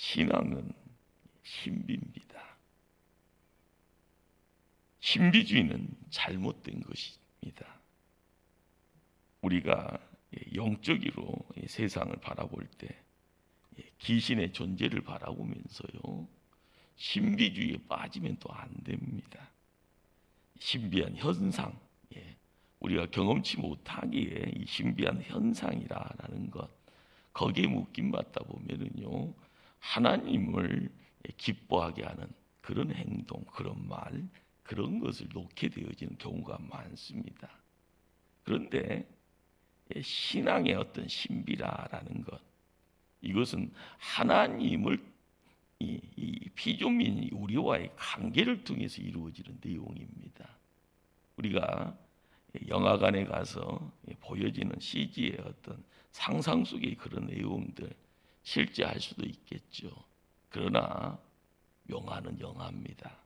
신앙은 신비입니다. 신비주의는 잘못된 것입니다. 우리가 영적으로 세상을 바라볼 때 귀신의 존재를 바라보면서요 신비주의에 빠지면 또 안 됩니다. 신비한 현상, 예, 우리가 경험치 못하기에 이 신비한 현상이라는 것 거기에 묶임 받다 보면은요 하나님을 기뻐하게 하는 그런 행동, 그런 말, 그런 것을 놓게 되어지는 경우가 많습니다. 그런데 신앙의 어떤 신비라라는 것, 이것은 하나님을 이, 이 피조민 우리와의 관계를 통해서 이루어지는 내용입니다. 우리가 영화관에 가서 보여지는 CG의 어떤 상상 속의 그런 내용들 실제 할 수도 있겠죠. 그러나 영화는 영화입니다.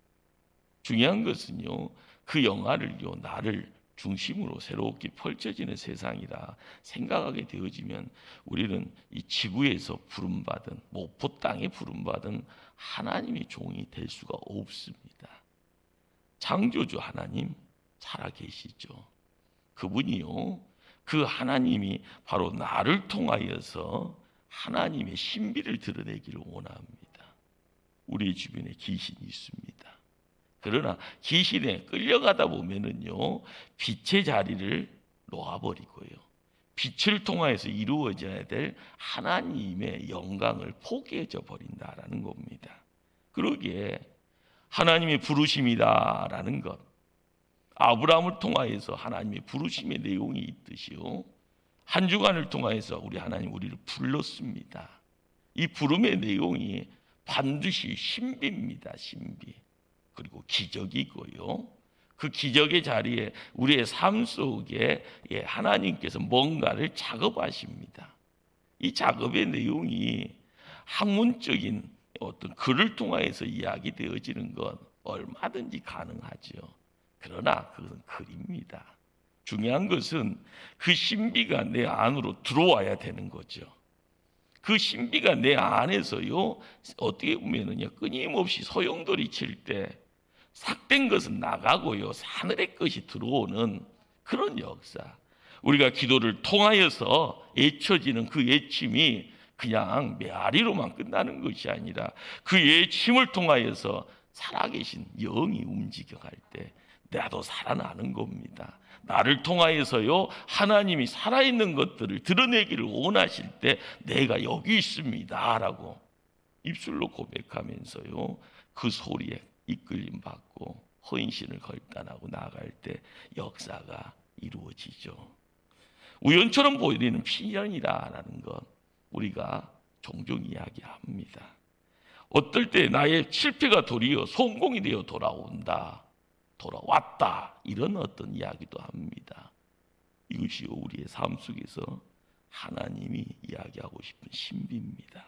중요한 것은요, 그 영화를요, 나를 중심으로 새롭게 펼쳐지는 세상이라 생각하게 되어지면 우리는 이 지구에서 부름받은 목포 땅에 부름받은 하나님의 종이 될 수가 없습니다. 창조주 하나님 살아계시죠. 그분이요, 그 하나님이 바로 나를 통하여서 하나님의 신비를 드러내기를 원합니다. 우리 주변에 귀신이 있습니다. 그러나 귀신에 끌려가다 보면은요 빛의 자리를 놓아버리고요 빛을 통하여서 이루어져야 될 하나님의 영광을 포기해져 버린다라는 겁니다. 그러기에 하나님의 부르심이다라는 것 아브라함을 통하여서 하나님의 부르심의 내용이 있듯이요 한 주간을 통하여서 우리 하나님 우리를 불렀습니다. 이 부름의 내용이 반드시 신비입니다. 신비. 그리고 기적이고요. 그 기적의 자리에 우리의 삶 속에 예, 하나님께서 뭔가를 작업하십니다. 이 작업의 내용이 학문적인 어떤 글을 통해서 이야기되어지는 건 얼마든지 가능하죠. 그러나 그것은 글입니다. 중요한 것은 그 신비가 내 안으로 들어와야 되는 거죠. 그 신비가 내 안에서요 어떻게 보면은요 끊임없이 소용돌이 칠 때 삭된 것은 나가고요. 하늘의 것이 들어오는 그런 역사. 우리가 기도를 통하여서 애쳐지는 그 애침이 그냥 메아리로만 끝나는 것이 아니라 그 애침을 통하여서 살아계신 영이 움직여갈 때 나도 살아나는 겁니다. 나를 통하여서요 하나님이 살아있는 것들을 드러내기를 원하실 때 내가 여기 있습니다 라고 입술로 고백하면서요 그 소리에 이끌림 받고 허인신을 걸단하고 나아갈 때 역사가 이루어지죠. 우연처럼 보이는 필연이라는 것 우리가 종종 이야기합니다. 어떨 때 나의 실패가 도리어 성공이 되어 돌아온다, 돌아왔다 이런 어떤 이야기도 합니다. 이것이 우리의 삶 속에서 하나님이 이야기하고 싶은 신비입니다.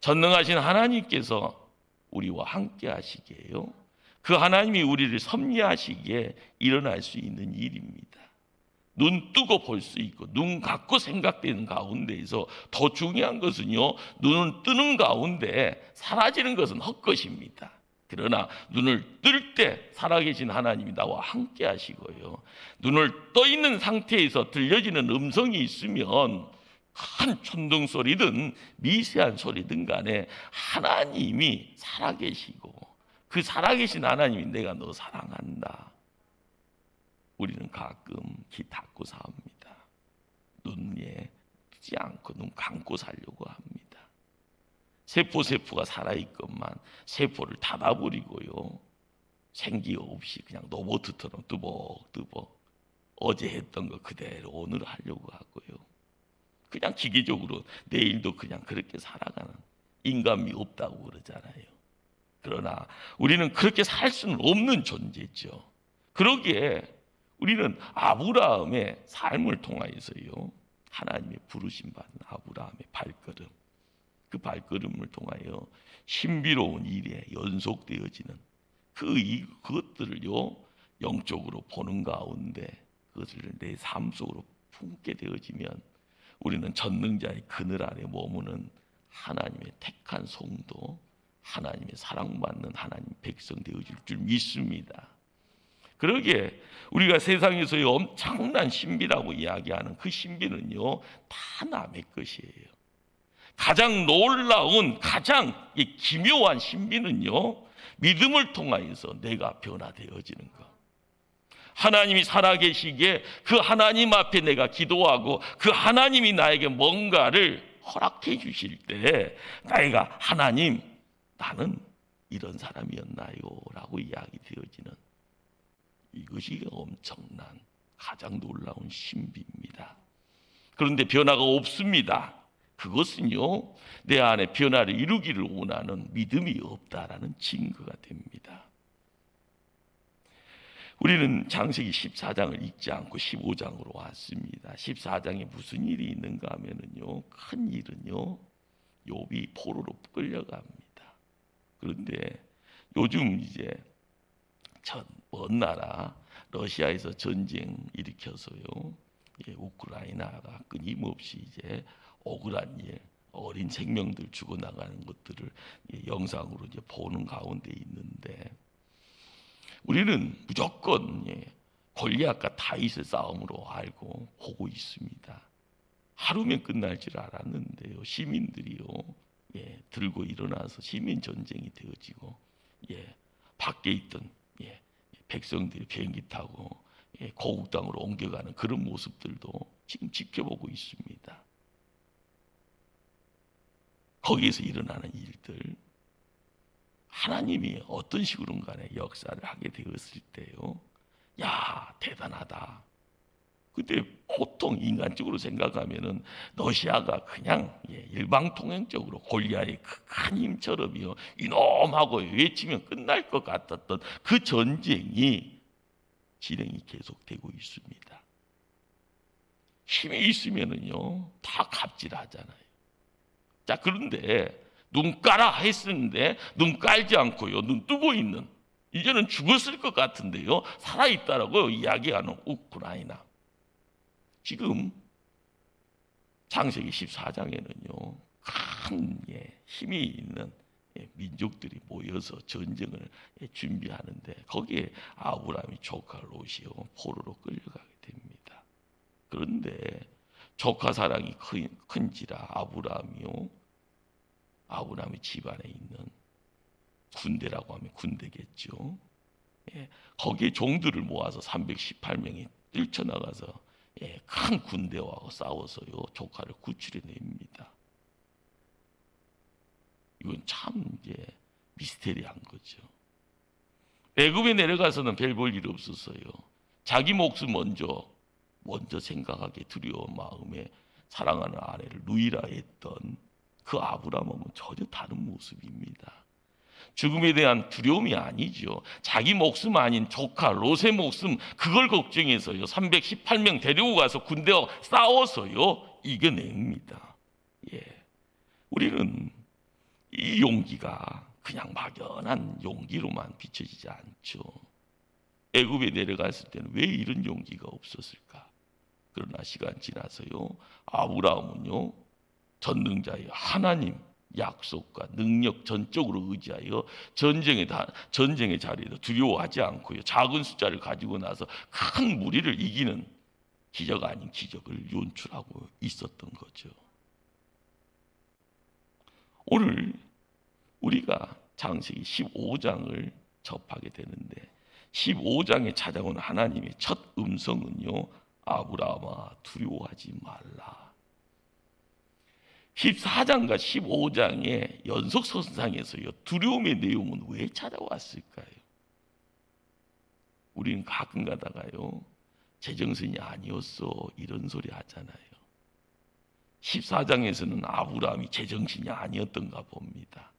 전능하신 하나님께서 우리와 함께 하시게요. 그 하나님이 우리를 섭리하시기에 일어날 수 있는 일입니다. 눈 뜨고 볼 수 있고 눈 감고 생각되는 가운데에서 더 중요한 것은요. 눈을 뜨는 가운데 사라지는 것은 헛것입니다. 그러나 눈을 뜰 때 살아계신 하나님이 나와 함께 하시고요. 눈을 떠 있는 상태에서 들려지는 음성이 있으면 큰 천둥 소리든 미세한 소리든 간에 하나님이 살아계시고 그 살아계신 하나님이 내가 너 사랑한다. 우리는 가끔 귀 닫고 삽니다. 눈에 뜨지 않고 눈 감고 살려고 합니다. 세포 세포가 살아있건만 세포를 닫아버리고요. 생기 없이 그냥 로봇처럼 뜨벅뜨벅 어제 했던 거 그대로 오늘 하려고 하고요. 그냥 기계적으로 내일도 그냥 그렇게 살아가는 인간미 없다고 그러잖아요. 그러나 우리는 그렇게 살 수는 없는 존재죠. 그러기에 우리는 아브라함의 삶을 통하여서요. 하나님의 부르심 받은 아브라함의 발걸음 그 발걸음을 통하여 신비로운 일에 연속되어지는 그 이, 그것들을요 영적으로 보는 가운데 그것을 내 삶 속으로 품게 되어지면 우리는 전능자의 그늘 아래 머무는 하나님의 택한 성도, 하나님의 사랑받는 하나님 백성 되어질 줄 믿습니다. 그러기에 우리가 세상에서의 엄청난 신비라고 이야기하는 그 신비는요 다 남의 것이에요. 가장 놀라운 가장 이 기묘한 신비는요 믿음을 통하여서 내가 변화되어지는 것. 하나님이 살아계시기에 그 하나님 앞에 내가 기도하고 그 하나님이 나에게 뭔가를 허락해 주실 때 내가 하나님 나는 이런 사람이었나요? 라고 이야기 되어지는 이것이 엄청난 가장 놀라운 신비입니다. 그런데 변화가 없습니다. 그것은요, 내 안에 변화를 이루기를 원하는 믿음이 없다라는 증거가 됩니다. 우리는 장세기 14장을 읽지 않고 15장으로 왔습니다. 14장에 무슨 일이 있는가 하면은요, 큰 일은요, 욥이 포로로 끌려갑니다. 그런데 요즘 이제 전먼 나라 러시아에서 전쟁 일으켜서요, 예, 우크라이나가 끊임없이 이제 억울한 일, 어린 생명들 죽어 나가는 것들을 예, 영상으로 이제 보는 가운데 있는데 우리는 무조건 예, 골리앗과 다윗의 싸움으로 알고 보고 있습니다. 하루면 끝날 줄 알았는데요. 시민들이요. 예, 들고 일어나서 시민 전쟁이 되어지고 예, 밖에 있던 예, 백성들이 비행기 타고 예, 고국 땅으로 옮겨가는 그런 모습들도 지금 지켜보고 있습니다. 거기에서 일어나는 일들 하나님이 어떤 식으로 간에 역사를 하게 되었을 때요. 야, 대단하다. 그때 보통 인간적으로 생각하면은 러시아가 그냥 예, 일방통행적으로 골리앗의 그큰 힘처럼요 이놈하고 외치면 끝날 것 같았던 그 전쟁이 진행이 계속되고 있습니다. 힘이 있으면은요 다 갑질하잖아요. 자 그런데 눈 까라 했었는데 눈 깔지 않고요 눈 뜨고 있는 이제는 죽었을 것 같은데요 살아 있다라고 이야기하는 우크라이나. 지금 창세기 14장에는요 큰 예, 힘이 있는 예, 민족들이 모여서 전쟁을 예, 준비하는데 거기에 아브라함이 조카 롯이요 포로로 끌려가게 됩니다. 그런데 조카 사랑이 큰, 큰지라 아브라함이요 아브라함의 집안에 있는 군대라고 하면 군대겠죠. 예, 거기에 종들을 모아서 318명이 뛰쳐나가서 예, 큰 군대와 싸워서요 조카를 구출해냅니다. 이건 참 이제 미스테리한 거죠. 애굽에 내려가서는 별 볼 일 없었어요. 자기 목숨 먼저 먼저 생각하게 두려운 마음에 사랑하는 아내를 누이라 했던 그 아브라함은 전혀 다른 모습입니다. 죽음에 대한 두려움이 아니죠. 자기 목숨 아닌 조카 롯의 목숨 그걸 걱정해서요. 318명 데리고 가서 군대와 싸워서요 이겨냅니다. 예, 우리는 이 용기가 그냥 막연한 용기로만 비춰지지 않죠. 애굽에 내려갔을 때는 왜 이런 용기가 없었을까? 그러나 시간 지나서요 아브라함은요 전능자의 하나님 약속과 능력 전적으로 의지하여 전쟁의 다 전쟁의 자리에도 두려워하지 않고요. 작은 숫자를 가지고 나서 큰 무리를 이기는 기적 아닌 기적을 연출하고 있었던 거죠. 오늘 우리가 장세기 15장을 접하게 되는데 15장에 찾아온 하나님의 첫 음성은요. 아브라함아 두려워하지 말라. 14장과 15장의 연속 선상에서요 두려움의 내용은 왜 찾아왔을까요? 우리는 가끔 가다가요 제정신이 아니었어 이런 소리 하잖아요. 14장에서는 아브라함이 제정신이 아니었던가 봅니다.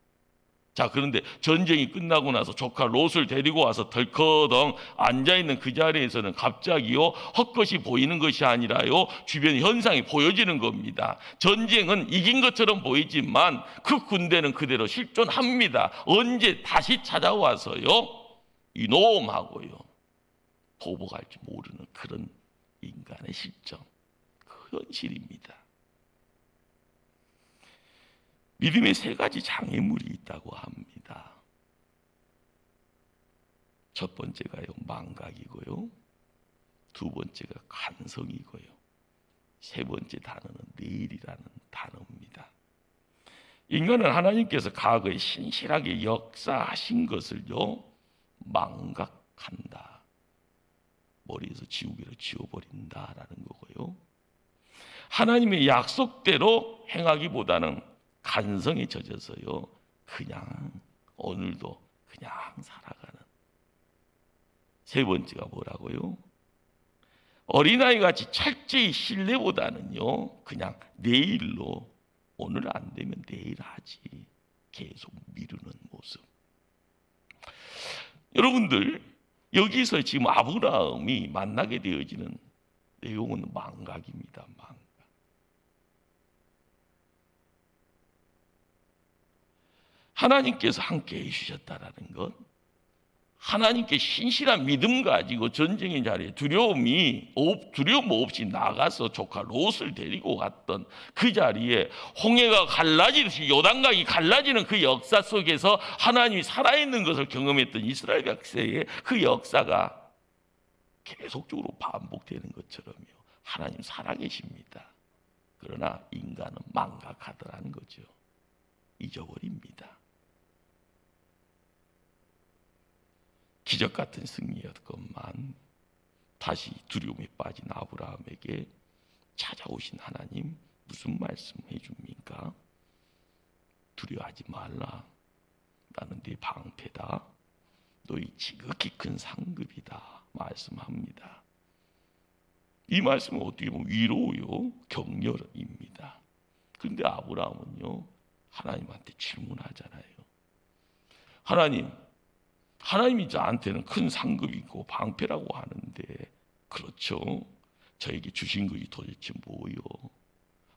자, 그런데 전쟁이 끝나고 나서 조카 롯을 데리고 와서 덜커덩 앉아있는 그 자리에서는 갑자기요, 헛것이 보이는 것이 아니라요, 주변 현상이 보여지는 겁니다. 전쟁은 이긴 것처럼 보이지만 그 군대는 그대로 실존합니다. 언제 다시 찾아와서요, 이놈하고요, 보복할 줄 모르는 그런 인간의 실정, 그 현실입니다. 믿음의 세 가지 장애물이 있다고 합니다. 첫 번째가요, 망각이고요. 두 번째가 간성이고요. 세 번째 단어는 내일이라는 단어입니다. 인간은 하나님께서 과거에 신실하게 역사하신 것을요, 망각한다. 머리에서 지우개로 지워버린다라는 거고요. 하나님의 약속대로 행하기보다는 간성에 젖어서요, 그냥 오늘도 그냥 살아가는. 세 번째가 뭐라고요? 어린아이 같이 철저히 신뢰보다는요, 그냥 내일로 오늘 안 되면 내일 하지. 계속 미루는 모습. 여러분들, 여기서 지금 아브라함이 만나게 되어지는 내용은 망각입니다. 망각. 하나님께서 함께 해주셨다라는 것, 하나님께 신실한 믿음 가지고 전쟁의 자리에 두려움이 없- 두려움 없이 나가서 조카 롯을 데리고 갔던 그 자리에 홍해가 갈라지듯이 요단강이 갈라지는 그 역사 속에서 하나님이 살아있는 것을 경험했던 이스라엘 백성의 그 역사가 계속적으로 반복되는 것처럼요. 하나님 살아계십니다. 그러나 인간은 망각하더라는 거죠. 잊어버립니다. 기적 같은 승리였건만 다시 두려움에 빠진 아브라함에게 찾아오신 하나님 무슨 말씀해 줍니까? 두려워하지 말라. 나는 네 방패다. 너희 지극히 큰 상급이다. 말씀합니다. 이 말씀은 어떻게 보면 위로요, 격려입니다. 그런데 아브라함은요, 하나님한테 질문하잖아요. 하나님, 하나님이 저한테는 큰 상급이고 방패라고 하는데 그렇죠. 저에게 주신 것이 도대체 뭐요?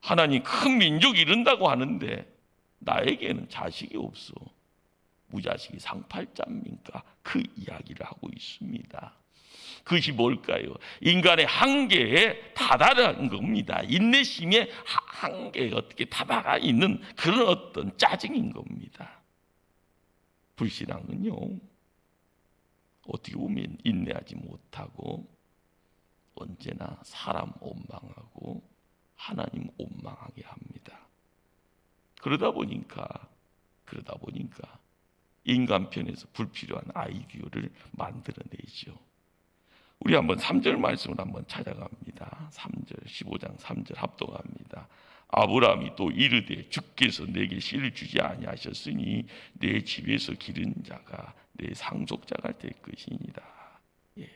하나님 큰 민족 이룬다고 하는데 나에게는 자식이 없어. 무자식이 상팔자입니까? 그 이야기를 하고 있습니다. 그것이 뭘까요? 인간의 한계에 다다른 겁니다. 인내심의 하- 한계에 어떻게 다다가 있는 그런 어떤 짜증인 겁니다. 불신앙은요, 어떻게 보면 인내하지 못하고 언제나 사람 원망하고 하나님 원망하게 합니다. 그러다 보니까 그러다 보니까 인간 편에서 불필요한 아이디어를 만들어내죠. 우리 한번 3절 말씀을 한번 찾아갑니다. 3절 15장 3절 합동합니다. 아브라함이 또 이르되 주께서 내게 씨를 주지 아니하셨으니 내 집에서 기른 자가 내 상속자가 될 것이니라. 예.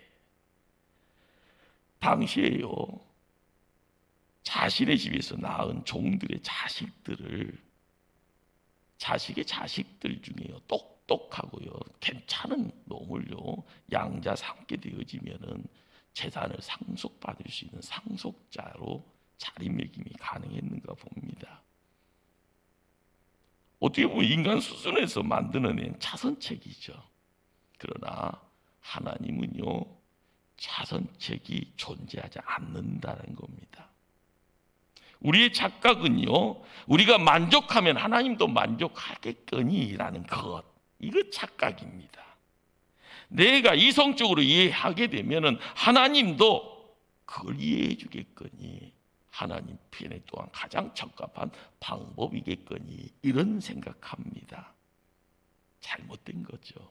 당시에요 자신의 집에서 낳은 종들의 자식들을 자식의 자식들 중에요 똑똑하고요 괜찮은 놈을요 양자 삼게 되어지면은 재산을 상속받을 수 있는 상속자로 자리매김이 가능했는가 봅니다. 어떻게 보면 인간 수준에서 만들어낸 차선책이죠. 그러나 하나님은요 차선책이 존재하지 않는다는 겁니다. 우리의 착각은요 우리가 만족하면 하나님도 만족하겠거니라는 것 이거 착각입니다. 내가 이성적으로 이해하게 되면은 하나님도 그걸 이해해 주겠거니 하나님 편에 또한 가장 적합한 방법이겠거니 이런 생각합니다. 잘못된 거죠.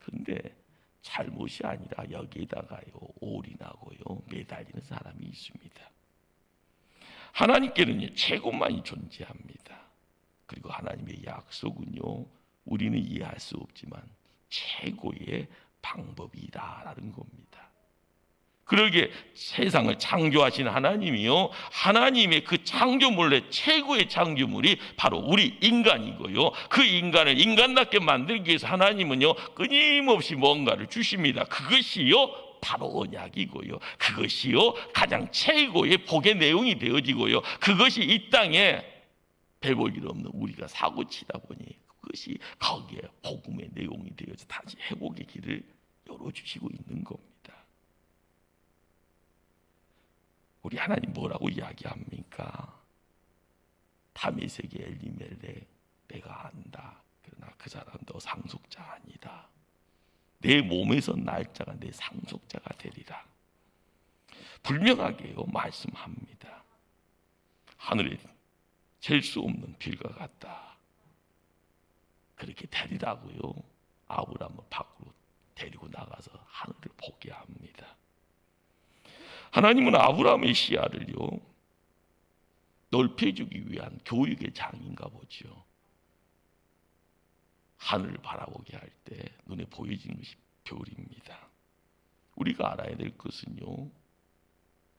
그런데 잘못이 아니라 여기에다가요 올인하고요 매달리는 사람이 있습니다. 하나님께는 최고만이 존재합니다. 그리고 하나님의 약속은요 우리는 이해할 수 없지만 최고의 방법이다라는 겁니다. 그러게 세상을 창조하신 하나님이요. 하나님의 그 창조물의 최고의 창조물이 바로 우리 인간이고요. 그 인간을 인간답게 만들기 위해서 하나님은요. 끊임없이 뭔가를 주십니다. 그것이요. 바로 언약이고요. 그것이요. 가장 최고의 복의 내용이 되어지고요. 그것이 이 땅에 일 없는 우리가 사고 치다 보니 그것이 거기에 복음의 내용이 되어서 다시 회복의 길을 열어주시고 있는 겁니다. 우리 하나님 뭐라고 이야기합니까? 다메섹의 엘리멜렉 내가 안다. 그러나 그 사람도 상속자 아니다. 내 몸에서 날짜가 내 상속자가 되리라. 분명하게요 말씀합니다. 하늘에 잴수 없는 빌과 같다. 그렇게 되리라고요. 아브라함을 밖으로 데리고 나가서 하늘을 보게 합니다. 하나님은 아브라함의 시야를요 넓혀주기 위한 교육의 장인가 보죠. 하늘을 바라보게 할 때 눈에 보여지는 것이 별입니다. 우리가 알아야 될 것은요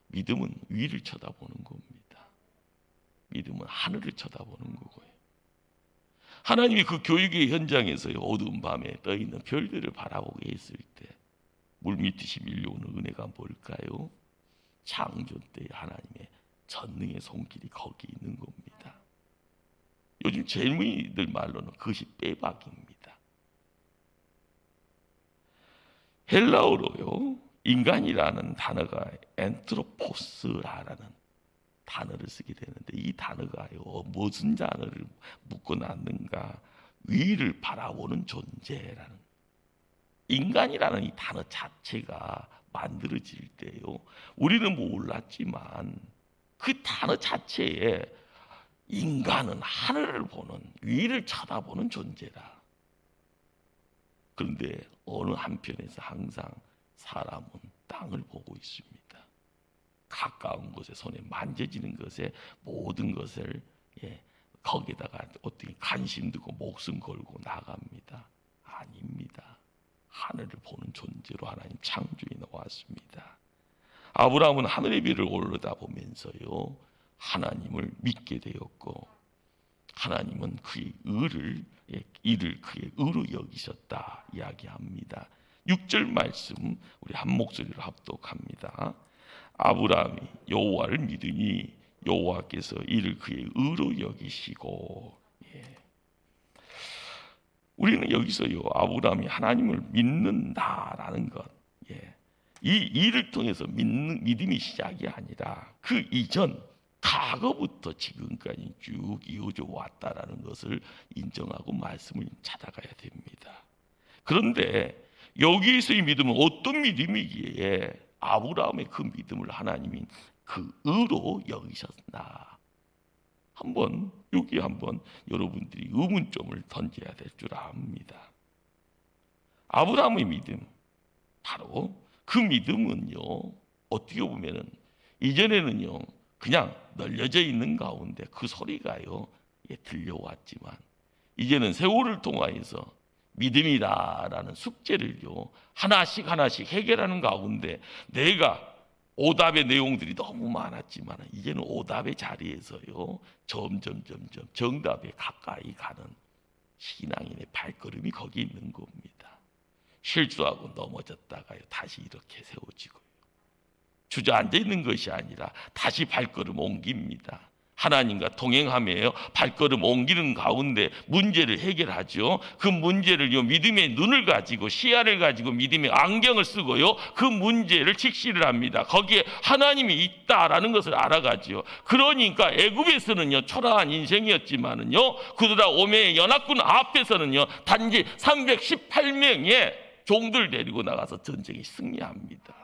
믿음은 위를 쳐다보는 겁니다. 믿음은 하늘을 쳐다보는 거고요. 하나님이 그 교육의 현장에서요 어두운 밤에 떠 있는 별들을 바라보게 했을 때 물밑듯이 밀려오는 은혜가 뭘까요? 창조 때 하나님의 전능의 손길이 거기 있는 겁니다. 요즘 젊은이들 말로는 그것이 빼박입니다. 헬라어로요 인간이라는 단어가 엔트로포스라는 단어를 쓰게 되는데 이 단어가요 무슨 단어를 묶어 놨는가 위를 바라보는 존재라는 인간이라는 이 단어 자체가 만들어질 때요 우리는 몰랐지만 그 단어 자체에 인간은 하늘을 보는 위를 쳐다보는 존재다. 그런데 어느 한편에서 항상 사람은 땅을 보고 있습니다. 가까운 곳에 손에 만져지는 것에 모든 것을 예, 거기다가 어떻게 관심 두고 목숨 걸고 나갑니다. 아닙니다. 하늘을 보는 존재로 하나님 창조해 놓았습니다. 아브라함은 하늘의 비를 올르다 보면서요 하나님을 믿게 되었고 하나님은 그의 의를 예, 이를 그의 의로 여기셨다 이야기합니다. 6절 말씀 우리 한 목소리로 합독합니다. 아브라함이 여호와를 믿으니 여호와께서 이를 그의 의로 여기시고 예. 우리는 여기서요 아브라함이 하나님을 믿는다라는 것, 예. 이 일을 통해서 믿는 믿음이 시작이 아니라 그 이전 과거부터 지금까지 쭉 이어져 왔다라는 것을 인정하고 말씀을 찾아가야 됩니다. 그런데 여기에서의 믿음은 어떤 믿음이기에 아브라함의 그 믿음을 하나님이 그 의로 여기셨나? 한번 여기 한번 여러분들이 의문점을 던져야 될 줄 압니다. 아브라함의 믿음 바로 그 믿음은요 어떻게 보면은 이전에는요 그냥 널려져 있는 가운데 그 소리가요 예, 들려왔지만 이제는 세월을 통하여서 믿음이다라는 숙제를요 하나씩 하나씩 해결하는 가운데 내가 오답의 내용들이 너무 많았지만 이제는 오답의 자리에서요 점점 점점 정답에 가까이 가는 신앙인의 발걸음이 거기 있는 겁니다. 실수하고 넘어졌다가요 다시 이렇게 세워지고요 주저앉아 있는 것이 아니라 다시 발걸음 옮깁니다. 하나님과 동행하며 발걸음 옮기는 가운데 문제를 해결하죠. 그 문제를 요 믿음의 눈을 가지고 시야를 가지고 믿음의 안경을 쓰고요. 그 문제를 직시를 합니다. 거기에 하나님이 있다라는 것을 알아가지요. 그러니까 애굽에서는요 초라한 인생이었지만은요 그러다 오메의 연합군 앞에서는요 단지 318명의 종들 데리고 나가서 전쟁에 승리합니다.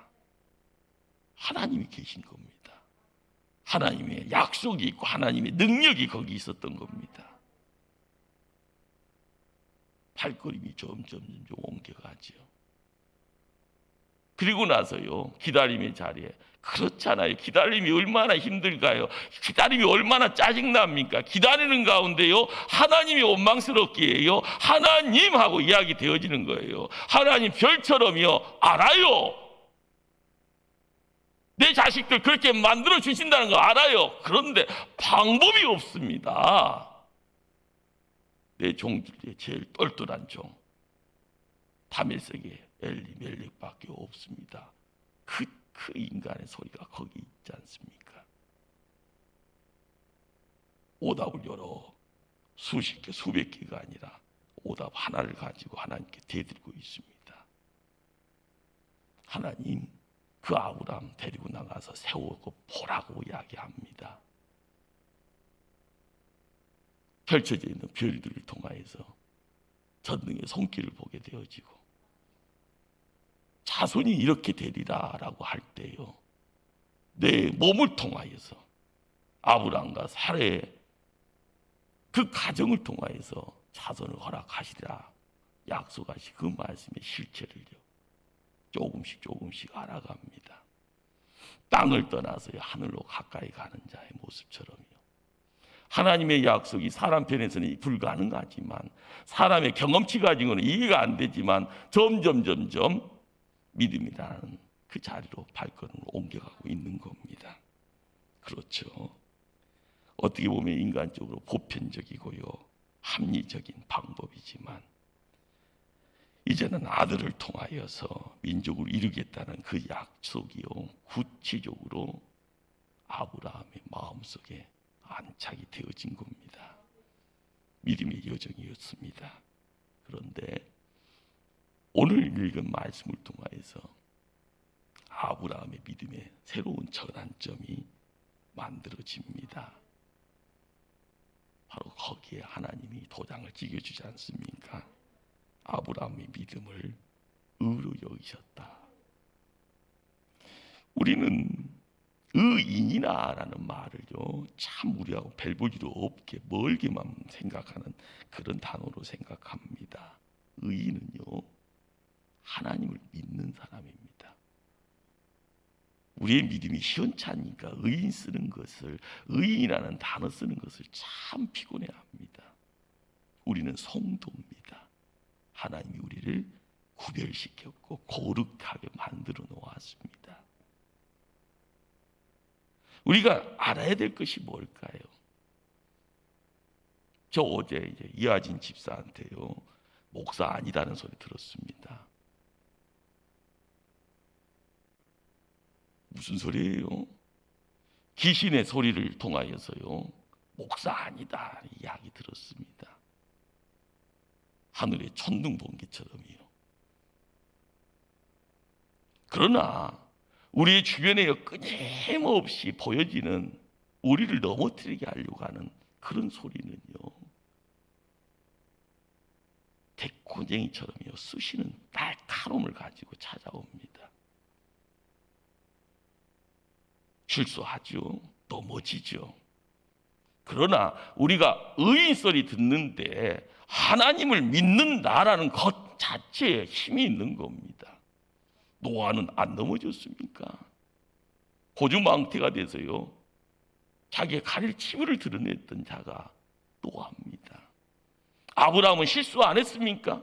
하나님이 계신 겁니다. 하나님의 약속이 있고 하나님의 능력이 거기 있었던 겁니다. 발걸음이 점점 점점 옮겨가지요. 그리고 나서요 기다림의 자리에 그렇잖아요. 기다림이 얼마나 힘들까요? 기다림이 얼마나 짜증납니까? 기다리는 가운데요 하나님이 원망스럽게 해요. 하나님하고 이야기 되어지는 거예요. 하나님 별처럼요 알아요. 내 자식들 그렇게 만들어 주신다는 거 알아요. 그런데 방법이 없습니다. 내 종들 중에 제일 똘똘한 종 다메섹의 엘리멜렉밖에 없습니다. 그, 그 인간의 소리가 거기 있지 않습니까? 오답을 열어 수십 개, 수백 개가 아니라 오답 하나를 가지고 하나님께 대드리고 있습니다. 하나님, 그 아브람 데리고 나가서 세우고 보라고 이야기합니다. 펼쳐져 있는 별들을 통하여서 전능의 손길을 보게 되어지고 자손이 이렇게 되리라라고 할 때요. 내 몸을 통하여서 아브람과 사례의 그 가정을 통하여서 자손을 허락하시리라 약속하시 그 말씀의 실체를요. 조금씩 조금씩 알아갑니다. 땅을 떠나서 하늘로 가까이 가는 자의 모습처럼요. 하나님의 약속이 사람 편에서는 불가능하지만 사람의 경험치 가지고는 이해가 안 되지만 점점 점점 믿음이라는 그 자리로 발걸음을 옮겨가고 있는 겁니다. 그렇죠. 어떻게 보면 인간적으로 보편적이고요. 합리적인 방법이지만 이제는 아들을 통하여서 민족을 이루겠다는 그 약속이요. 구체적으로 아브라함의 마음속에 안착이 되어진 겁니다. 믿음의 여정이었습니다. 그런데 오늘 읽은 말씀을 통하여서 아브라함의 믿음의 새로운 전환점이 만들어집니다. 바로 거기에 하나님이 도장을 찍어주지 않습니까? 아브라함의 믿음을 의로 여기셨다. 우리는 의인이나라는 말을요 참 우리하고 별 볼일도 없게 멀게만 생각하는 그런 단어로 생각합니다. 의인은요 하나님을 믿는 사람입니다. 우리의 믿음이 시원찮으니까 의인 쓰는 것을 의인이라는 단어 쓰는 것을 참 피곤해합니다. 우리는 성도입니다. 하나님이 우리를 구별시켰고 거룩하게 만들어 놓았습니다. 우리가 알아야 될 것이 뭘까요? 저 어제 이제 이하진 집사한테요 목사 아니다는 소리 들었습니다. 무슨 소리예요? 귀신의 소리를 통하여서요 목사 아니다 이야기 들었습니다. 하늘의 천둥 번개처럼이요. 그러나 우리 주변에 끊임없이 보여지는 우리를 넘어뜨리게 하려고 하는 그런 소리는요. 대고쟁이처럼요. 쑤시는 날카로움을 가지고 찾아옵니다. 실수하죠. 넘어지죠. 그러나 우리가 의인 소리 듣는데 하나님을 믿는다라는 것 자체에 힘이 있는 겁니다. 노아는 안 넘어졌습니까? 고주망태가 돼서요. 자기의 가릴 치부를 드러냈던 자가 노아입니다. 아브라함은 실수 안 했습니까?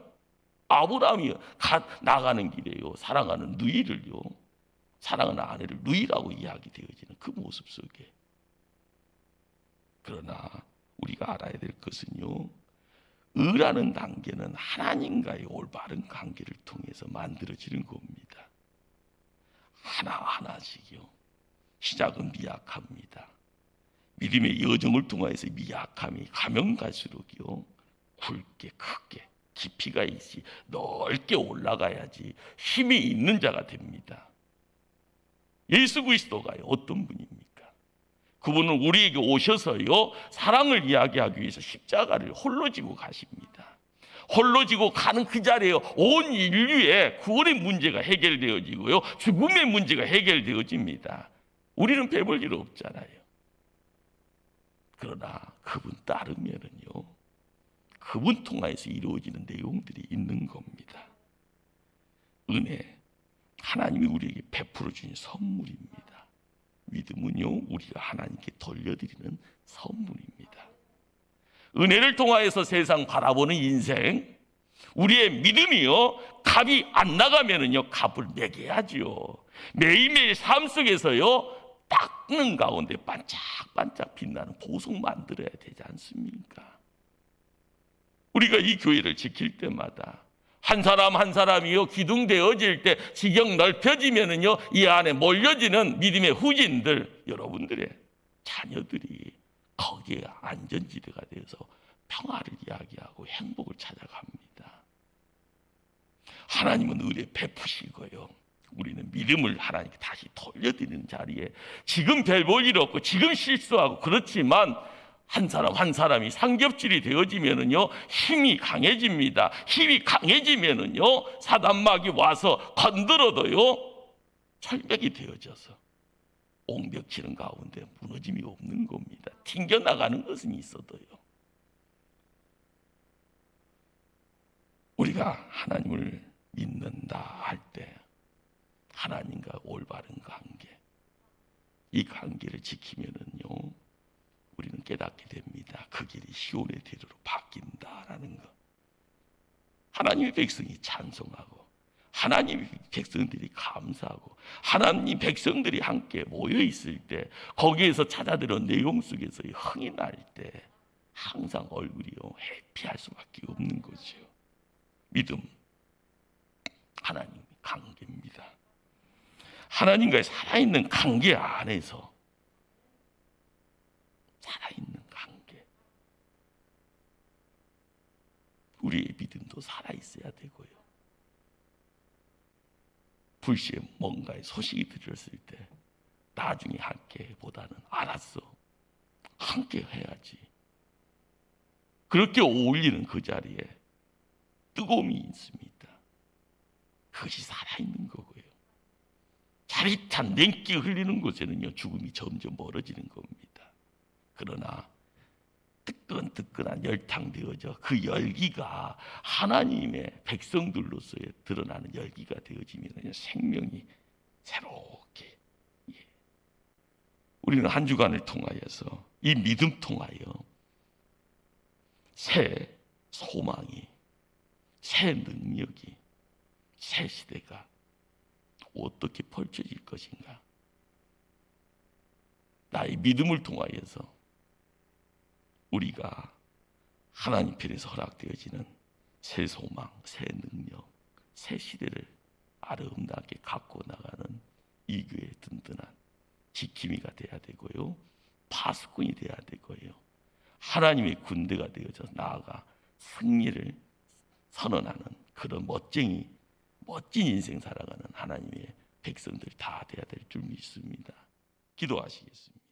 아브라함이 가, 나가는 길에요. 사랑하는 누이를요. 사랑하는 아내를 누이라고 이야기 되어지는 그 모습 속에 그러나 우리가 알아야 될 것은요. 의라는 단계는 하나님과의 올바른 관계를 통해서 만들어지는 겁니다. 하나하나씩요. 시작은 미약합니다. 믿음의 여정을 통해서 미약함이 가면 갈수록요. 굵게 크게 깊이가 있지 넓게 올라가야지 힘이 있는 자가 됩니다. 예수 그리스도가요. 어떤 분입니까? 그분은 우리에게 오셔서요. 사랑을 이야기하기 위해서 십자가를 홀로 지고 가십니다. 홀로 지고 가는 그 자리에 온 인류의 구원의 문제가 해결되어지고요. 죽음의 문제가 해결되어집니다. 우리는 배볼 일 없잖아요. 그러나 그분 따르면은요. 그분 통하여서 이루어지는 내용들이 있는 겁니다. 은혜, 하나님이 우리에게 베풀어 주신 선물입니다. 믿음은요, 우리가 하나님께 돌려드리는 선물입니다. 은혜를 통하여서 세상 바라보는 인생, 우리의 믿음이요, 값이 안 나가면은요, 값을 매겨야지요. 매일매일 삶 속에서요, 닦는 가운데 반짝반짝 빛나는 보석 만들어야 되지 않습니까? 우리가 이 교회를 지킬 때마다 한 사람 한 사람이요 기둥되어질 때 지경 넓혀지면은요 이 안에 몰려지는 믿음의 후진들 여러분들의 자녀들이 거기에 안전지대가 되어서 평화를 이야기하고 행복을 찾아갑니다. 하나님은 의뢰 베푸시고요. 우리는 믿음을 하나님께 다시 돌려드리는 자리에 지금 별 볼일 없고 지금 실수하고 그렇지만 한 사람 한 사람이 상겹줄이 되어지면은요 힘이 강해집니다. 힘이 강해지면은요 사단막이 와서 건드려도요 철벽이 되어져서 옹벽치는 가운데 무너짐이 없는 겁니다. 튕겨 나가는 것은 있어도요. 우리가 하나님을 믿는다 할 때 하나님과 올바른 관계 이 관계를 지키면은요 우리는 깨닫게 됩니다. 그 길이 시온의 대로로 바뀐다라는 것. 하나님의 백성이 찬송하고 하나님의 백성들이 감사하고 하나님 백성들이 함께 모여 있을 때 거기에서 찾아들은 내용 속에서 흥이 날 때 항상 얼굴이요 해피할 수밖에 없는 거죠. 믿음 하나님 관계입니다. 하나님과의 살아있는 관계 안에서 살아있는 관계. 우리의 믿음도 살아 있어야 되고요. 불시에 뭔가의 소식이 들렸을 때 나중에 함께 보다는 알았어. 함께 해야지. 그렇게 어울리는 그 자리에 뜨거움이 있습니다. 그것이 살아있는 거고요. 짜릿한 냉기 흘리는 곳에는요 죽음이 점점 멀어지는 겁니다. 그러나 뜨끈뜨끈한 열탕 되어져 그 열기가 하나님의 백성들로서의 드러나는 열기가 되어지면 생명이 새롭게 예. 우리는 한 주간을 통하여서 이 믿음 통하여 새 소망이 새 능력이 새 시대가 어떻게 펼쳐질 것인가? 나의 믿음을 통하여서 우리가 하나님 편에서 허락되어지는 새 소망, 새 능력, 새 시대를 아름답게 갖고 나가는 이 교회 든든한 지킴이가 돼야 되고요. 파수꾼이 돼야 되고요. 하나님의 군대가 되어져 나아가 승리를 선언하는 그런 멋쟁이 멋진 인생 살아가는 하나님의 백성들 다 돼야 될 줄 믿습니다. 기도하시겠습니다.